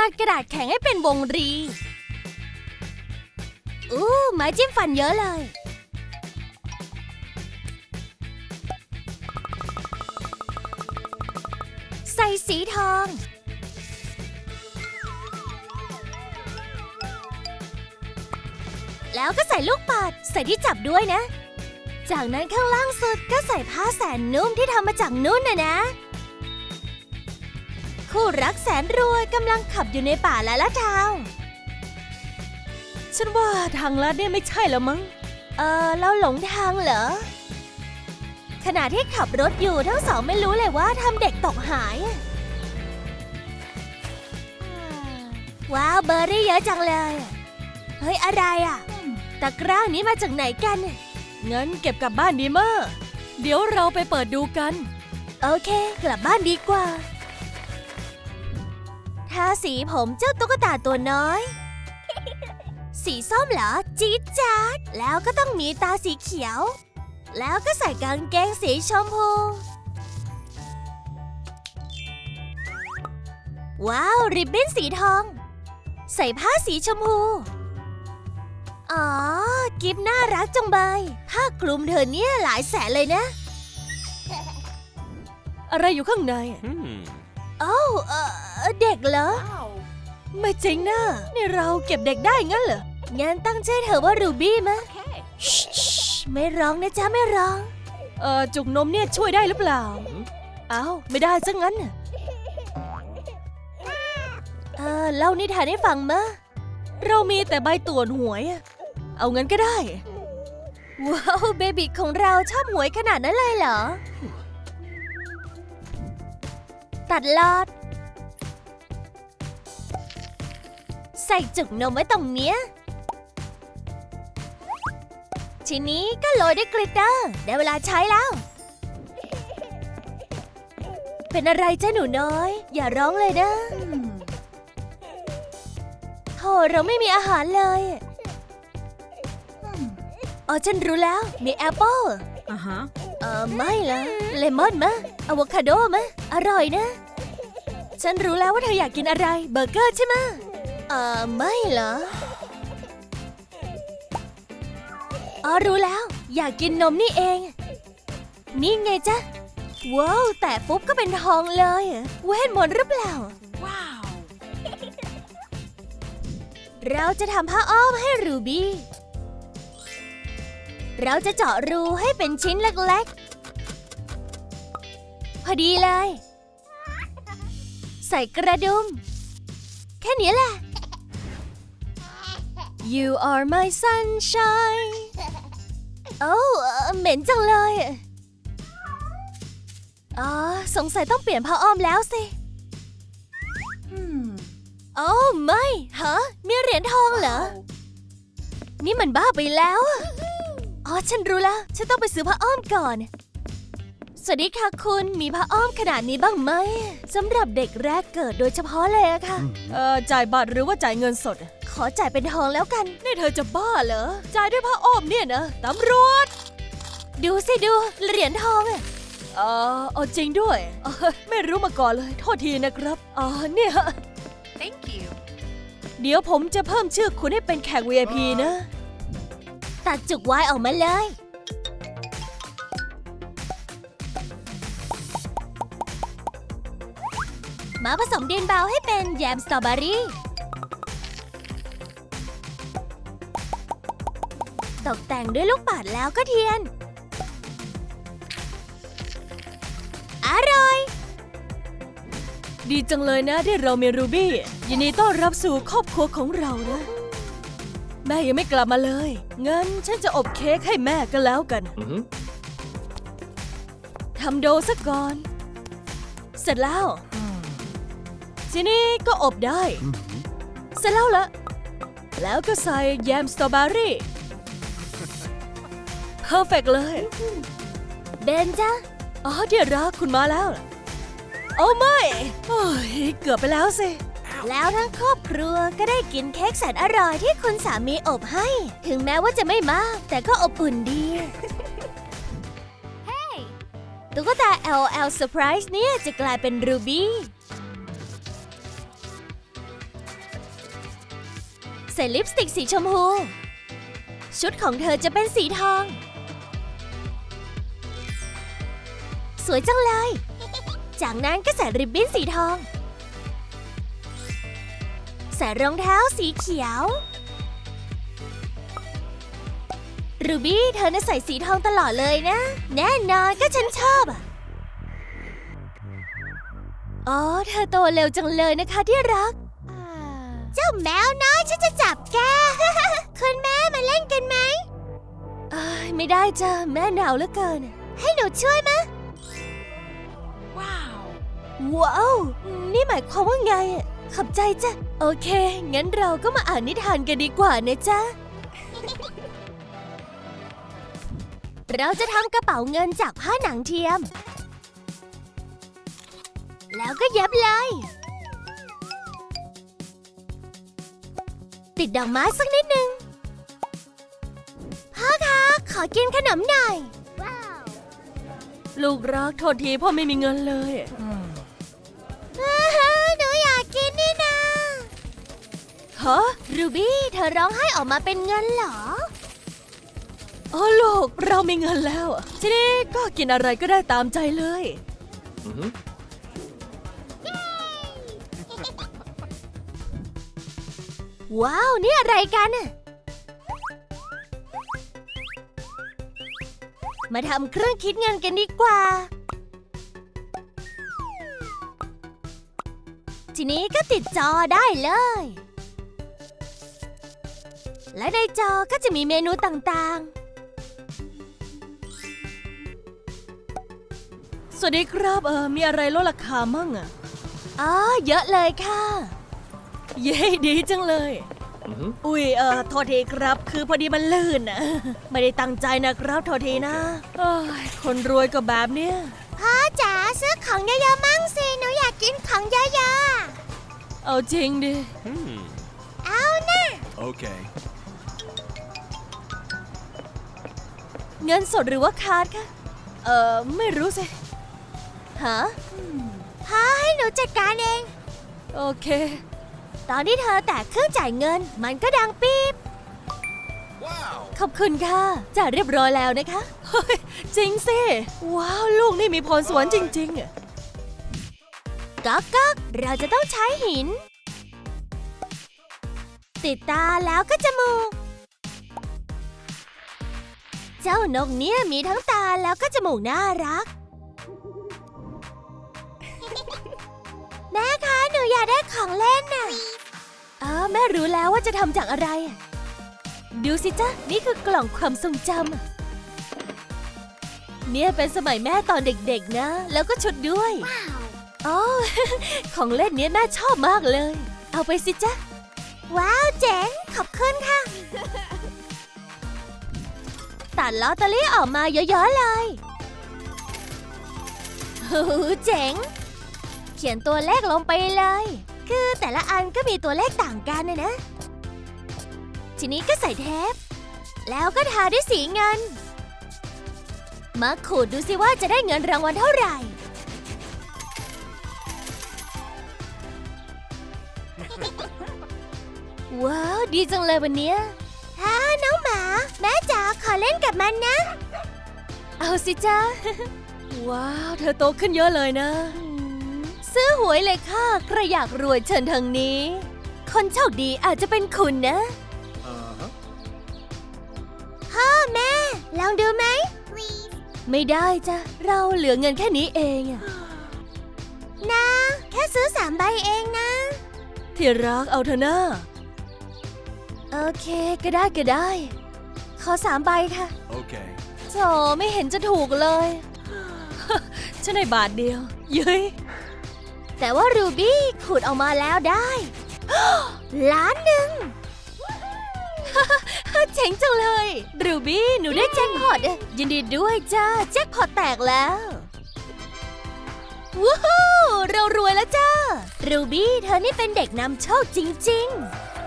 ตัดกระดาษแข็งให้เป็นวงรี อู้ไม้จิ้มฟันเยอะเลย ใส่สีทอง แล้วก็ใส่ลูกปัดใส่ที่จับด้วยนะ จากนั้นข้างล่างสุดก็ใส่ผ้าแสนนุ่มที่ทำมาจากนุ่นนะนะ คู่รักแสนรวยกำลังขับอยู่ในป่าละละทาวฉันว่าทางลัดเนี่ยไม่ใช่แล้วมั้ง เออเราหลงทางเหรอ ขณะที่ขับรถอยู่ทั้งสองไม่รู้เลยว่าทำเด็กตกหายอะว้าวเบอร์รี่เยอะจังเลย เฮ้ยอะไรอะ ตะกร้านี้มาจากไหนกันงั้นเก็บกลับบ้านดีมากเดี๋ยวเราไปเปิดดูกัน โอเค กลับบ้านดีกว่า ทาสีผมเจ้าตุ๊กตาตัวน้อย สีส้มเหรอ จี๊ดจ๊าด แล้วก็ต้องมีตาสีเขียว แล้วก็ใส่กางเกงสีชมพู ว้าว ริบบิ้นสีทอง ใส่ผ้าสีชมพู อ๋อ กิฟน่ารักจังใบผ้าคลุมเธอเนี่ยหลายแสนเลยนะ อะไรอยู่ข้างในอะ Hmm. โอ้าเออ เด็กเหรอ ไม่จริงนะนี่เราเก็บเด็กได้งั้นเหรอ งั้นตั้งชื่อเธอว่ารูบี้มะชิไม่ร้องนะจ๊ะไม่ร้อง เอ่อจุกนมเนี่ยช่วยได้หรือเปล่า เอ้าไม่ได้ซะงั้นน่ะเออเล่านิทานให้ฟังมะ เรามีแต่ใบตรวจหวยอะเอางั้นก็ได้ ว้าวเบบีของเราชอบหวยขนาดนั้นเลยเหรอ ตัดลอด ใส่จุกนมไว้ตรงเนี้ย ทีนี้ก็โรยด้วยกลิตเตอร์ ได้เวลาใช้แล้ว เป็นอะไรจ้าหนูน้อย อย่าร้องเลยนะโธ่เราไม่มีอาหารเลยอ๋อฉันรู้แล้ว มีแอปเปิลอ่าฮะ เออไม่ละเลมอนมะอะโวคาโดมะอร่อยนะ ฉันรู้แล้วว่าเธออยากกินอะไร เบอร์เกอร์ใช่ไหมะ เออไม่เหรอ อ๋อรู้แล้ว อยากกินนมนี่เอง นี่ไงจ๊ะ ว้าว แต่ปุ๊บก็เป็นทองเลยอะเวทมนต์หรือเปล่า ว้าว เราจะทำผ้าอ้อมให้รูบี้ เราจะเจาะรูให้เป็นชิ้นเล็กๆ พอดีเลย ใส่กระดุม แค่นี้แหละ You are my sunshine โอ้เอ่อเหม็นจังเลย อ๋อ สงสัยต้องเปลี่ยนผ้าอ้อมแล้วสิโอ้ไม่ฮะมีเหรียญทองเหรอ นี่มันบ้าไปแล้วอะอ๋อ ฉันรู้แล้ว ฉันต้องไปซื้อผ้าอ้อมก่อน สวัสดีค่ะคุณมีผ้าอ้อมขนาดนี้บ้างไหมสำหรับเด็กแรกเกิดโดยเฉพาะเลยอะค่ะ เอ่อจ่ายบัตรหรือว่าจ่ายเงินสดอะขอจ่ายเป็นทองแล้วกัน นี่เธอจะบ้าเหรอ จ่ายด้วยผ้าอ้อมเนี่ยนะตำรวจ ดูสิดูเหรียญทองอะเออเอาจริงด้วยเอ่อไม่รู้มาก่อนเลย โทษทีนะครับอ๋อเนี่ย Thank you. เดี๋ยวผมจะเพิ่มชื่อคุณให้เป็นแขก VIP นะ ตัดจุกไว้ออกมาเลย มาผสมดินเบาให้เป็นแยมสตรอเบอรี่ ตกแต่งด้วยลูกปัดแล้วก็เทียน อร่อย ดีจังเลยนะที่เรามีรูบี้ ยินดีต้อนรับสู่ครอบครัวของเรานะ แม่ยังไม่กลับมาเลย งั้นฉันจะอบเค้กให้แม่ก็แล้วกัน Mm-hmm. ทำโดซะก่อน เสร็จแล้ว ทีนี้ก็อบได้ เสร็จแล้วละ แล้วก็ใส่แยมสตรอเบอรี่เพอร์เฟกเลย เบนจ้ะอ๋อเดี๋ยวรักคุณมาแล้ว โอ้ไม่โอ้ยเกือบไปแล้วสิ แล้วทั้งครอบครัวก็ได้กินเค้กแสนอร่อยที่คุณสามีอบให้ ถึงแม้ว่าจะไม่มาก แต่ก็อบอุ่นดี ตุ๊กตา LL Surprise เนี่ยจะกลายเป็นรูบี้ ส่ลิปสติกสีชมพู ชุดของเธอจะเป็นสีทอง สวยจังเลย จากนั้นก็ใส่ริบบิ้นสีทอง ใส่รองเท้าสีเขียว รูบี้เธอน่ะใส่สีทองตลอดเลยนะ แน่นอนก็ฉันชอบอะอ๋อ เธอโตเร็วจังเลยนะคะที่รัก เจ้าแมวน้อยฉันจะจับแก คุณแม่มาเล่นกันไหมไม่ได้จ้ะแม่หนาวเหลือเกิน ให้หนูช่วยมะ ว้าว ว้าว นี่หมายความว่าไงอะขอบใจจ้ะ โอเค งั้นเราก็มาอ่านนิทานกันดีกว่านะจ๊ะ เราจะทำกระเป๋าเงินจากผ้าหนังเทียม แล้วก็เย็บเลย ติดดอกไม้สักนิดนึง พ่อคะ ขอกินขนมหน่อย ลูกรักโทษทีพ่อไม่มีเงินเลย หนูอยากกินนี่นาฮะรูบี้เธอร้องไห้ออกมาเป็นเงินเหรอ อ๋อลูกเรามีเงินแล้ว ทีนี้ก็กินอะไรก็ได้ตามใจเลย ว้าว นี่อะไรกันน่ะมาทำเครื่องคิดเงินกันดีกว่า ทีนี้ก็ติดจอได้เลย และในจอก็จะมีเมนูต่างสวัสดีครับเออมีอะไรลดราคามั่งอะๆอ๋อเยอะเลยค่ะ เย้ดีจังเลย Mm-hmm. อุ้ยเออโทษทีครับ คือพอดีมันลื่นนะไม่ได้ตั้งใจนะครับโทษทีนะเอ้ยคนรวยก็แบบเนี้ย พ่อจ๋าซื้อของเยอะๆมั่งสิหนูอยากกินของเยอะเอาจริงดิ Hmm. ๆ เอานะ Okay. เงินสดหรือว่าคาร์ดคะ เออไม่รู้สิ ฮะ พ่อให้หนูจัดการเอง โอเค ตอนที่เธอแตะเครื่องจ่ายเงิน มันก็ดังปี๊บ Wow. ขอบคุณค่ะจ่ายเรียบร้อยแล้วนะคะ เฮ้ย จริงสิ ว้าว ลูกนี่มีพรสวรรค์จริงๆอะก๊อกก๊อกเราจะต้องใช้หิน ติดตาแล้วก็จมูก เจ้านกเนี่ยมีทั้งตาแล้วก็จมูกน่ารัก แม่คะ หนูอยากได้ของเล่นน่ะ เออแม่รู้แล้วว่าจะทำจากอะไรอะดูสิจ๊ะ นี่คือกล่องความทรงจำอะเนี่ยเป็นสมัยแม่ตอนเด็กๆนะ แล้วก็ชุดด้วยอ๋อ ของเล่นเนี้ยแม่ชอบมากเลย เอาไปสิจ๊ะ ว้าวเจ๋ง ขอบคุณค่ะ ตัดลอตเตอรี่ออกมาเยอะๆเลยโอ้โหเจ๋ง เขียนตัวเลขลงไปเลย คือแต่ละอันก็มีตัวเลขต่างกันนะนะ ทีนี้ก็ใส่เทป แล้วก็ทาด้วยสีเงิน มาขูดดูสิว่าจะได้เงินรางวัลเท่าไหร่ ว้าว ดีจังเลยวันเนี้ยฮ่าน้องหมา แม่จ๋าขอเล่นกับมันนะ เอาสิจ้า ว้าว เธอโตขึ้นเยอะเลยนะ ซื้อหวยเลยค่ะ ใครอยากรวยเชิญทางนี้ คนโชคดีอาจจะเป็นคุณนะ Uh-huh. พ่อแม่ ลองดูไหม ไม่ได้จ้ะ เราเหลือเงินแค่นี้เองอะนะ แค่ซื้อสามใบเองนะ ที่รักเอาเธอะนะโอเค ก็ได้ก็ได้ ขอสามใบค่ะ Okay. โธ่ไม่เห็นจะถูกเลย ฉันในบาทเดียวเย้ย แต่ว่ารูบี้ขูดออกมาแล้วได้ล้านหนึ่งเจ๋งจังเลย รูบี้หนูได้แจ็คพอตยินดีด้วยจ้าแจ็คพอตแตกแล้วว้าวเรารวยแล้วจ้ารูบี้เธอนี่เป็นเด็กนำโชคจริง ๆ